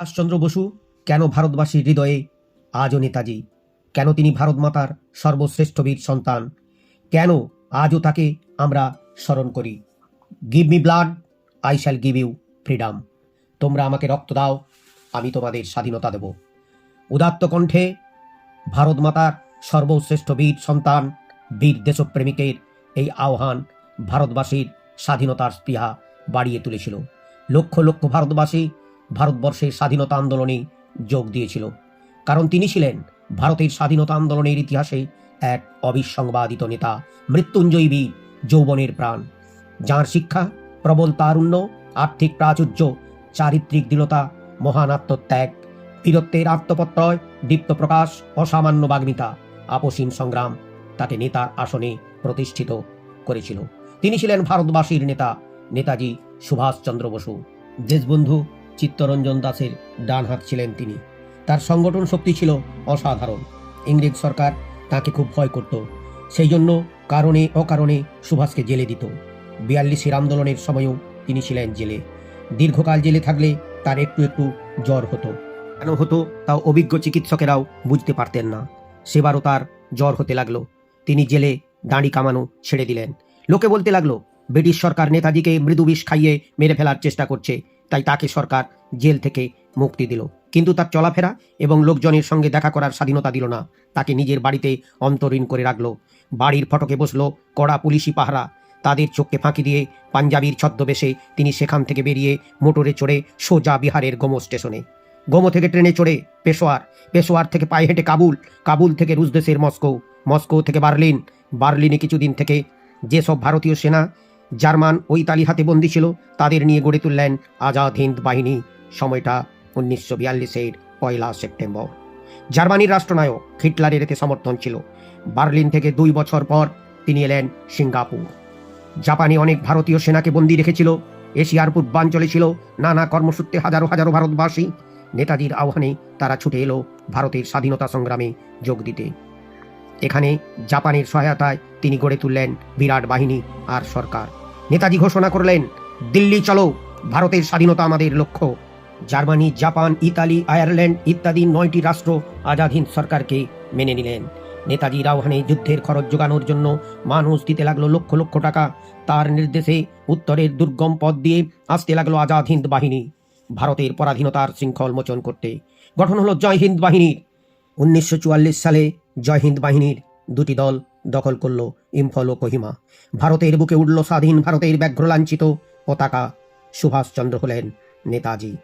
সুভাষচন্দ্র বসু, কেন ভারতবাসীর হৃদয়ে আজও নেতাজি? কেন তিনি ভারত মাতার সর্বশ্রেষ্ঠ বীর সন্তান? কেন আজও তাকে আমরা স্মরণ করি? Give me blood I shall give you freedom তোমরা আমাকে রক্ত দাও, আমি তোমাদের স্বাধীনতা দেব। উদাত্ত কণ্ঠে ভারত মাতার সর্বশ্রেষ্ঠ বীর সন্তান, বীর দেশপ্রেমিকের এই আহ্বান ভারতবাসীর স্বাধীনতার স্পৃহা বাড়িয়ে তুলেছিল। লক্ষ লক্ষ ভারতবাসী ভারতবর্ষের স্বাধীনতা আন্দোলনে যোগ দিয়েছিল। কারণ তিনি ছিলেন ভারতের স্বাধীনতা আন্দোলনের ইতিহাসে এক অবিসংবাদিত নেতা, মৃত্যুঞ্জয়ী বীর, যৌবনের প্রাণ। যাঁর শিক্ষা, প্রবল তারুণ্য, আর্থিক প্রাচুর্য, চারিত্রিক দৃঢ়তা, মহান আত্মত্যাগ, বীরত্বের আত্মপত্রয় দীপ্ত প্রকাশ, অসামান্য বাগ্মিতা আপসীন সংগ্রাম তাকে নেতার আসনে প্রতিষ্ঠিত করেছিল। তিনি ছিলেন ভারতবাসীর নেতা, নেতাজি সুভাষচন্দ্র বসু। দেশবন্ধু চিত্তরঞ্জন দাসের ডান হাত ছিলেন তিনি। তার সংগঠন শক্তি ছিল অসাধারণ। ইংরেজ সরকার তাকে খুব ভয় করত। সেই জন্য কারণে অকারণে সুভাষকে জেলে দিত। বিয়াল্লিশের আন্দোলনের সময়ও তিনি ছিলেন জেলে। দীর্ঘকাল জেলে থাকলে তার একটু একটু জ্বর হতো। কেন হতো তাও অভিজ্ঞ চিকিৎসকেরাও বুঝতে পারতেন না। সেবারও তার জ্বর হতে লাগল। তিনি জেলে দাঁড়ি কামানো ছেড়ে দিলেন। লোকে বলতে লাগল, ব্রিটিশ সরকার নেতাজিকে মৃদু বিষ খাইয়ে মেরে ফেলার চেষ্টা করছে। তাই তাকে সরকার জেল থেকে মুক্তি দিল। কিন্তু তার চলাফেরা এবং লোকজনের সঙ্গে দেখা করার স্বাধীনতা দিল না। তাকে নিজের বাড়িতে অন্তরীণ করে রাখল। বাড়ির ফটকে বসল কড়া পুলিশি পাহারা। তাদের চোখকে ফাঁকি দিয়ে পাঞ্জাবির ছদ্মবেশে তিনি সেখান থেকে বেরিয়ে মোটরে চড়ে সোজা বিহারের গোমো স্টেশনে। গোমো থেকে ট্রেনে চড়ে পেশোয়ার। পেশোয়ার থেকে পায়ে হেঁটে কাবুল। কাবুল থেকে রুশদেশের মস্কো। মস্কো থেকে বার্লিন। বার্লিনে কিছুদিন থেকে যেসব ভারতীয় সেনা জার্মান ও ইতালি হাতে বন্দী ছিল, তাদের নিয়ে গড়ে তুললেন আজাদ হিন্দ বাহিনী, সময়টা উনিশশো বিয়াল্লিশের পয়লা সেপ্টেম্বর। জার্মানির রাষ্ট্রনায়ক হিটলারের এতে সমর্থন ছিল। বার্লিন থেকে দুই বছর পর তিনি এলেন সিঙ্গাপুর। জাপানে অনেক ভারতীয় সেনাকে বন্দী রেখেছিল, এশিয়ার পূর্বাঞ্চলে ছিল নানা কর্মসূত্রে হাজারো হাজারো ভারতবাসী। নেতাজির আহ্বানে তারা ছুটে এলো ভারতের স্বাধীনতা সংগ্রামে যোগ দিতে। এখানে জাপানের সহায়তায় তিনি গড়ে তুললেন বিরাট বাহিনী আর সরকার। নেতাজি ঘোষণা করলেন, দিল্লি চলো, ভারতের স্বাধীনতা আমাদের লক্ষ্য। জার্মানি, জাপান, ইতালি, আয়ারল্যান্ড ইত্যাদি নয়টি রাষ্ট্র আজাদ হিন্দ সরকারকে মেনে নিলেন। নেতাজির আহ্বানে যুদ্ধের খরচ যোগানোর জন্য মানুষ দিতে লাগল লক্ষ লক্ষ টাকা। তার নির্দেশে উত্তরের দুর্গম পথ দিয়ে আসতে লাগল আজাদ হিন্দ বাহিনী। ভারতের পরাধীনতার শৃঙ্খল মোচন করতে গঠন হলো জয় হিন্দ বাহিনীর। উনিশশো চুয়াল্লিশ সালে জয় হিন্দ বাহিনীর দুটি দল দখল করল ইম্ফল ও কোহিমা। ভারতের বুকে উঠল স্বাধীন, ভারতের ব্যাঘ্রলাঞ্ছিত পতাকা। সুভাষচন্দ্র হলেন নেতাজি।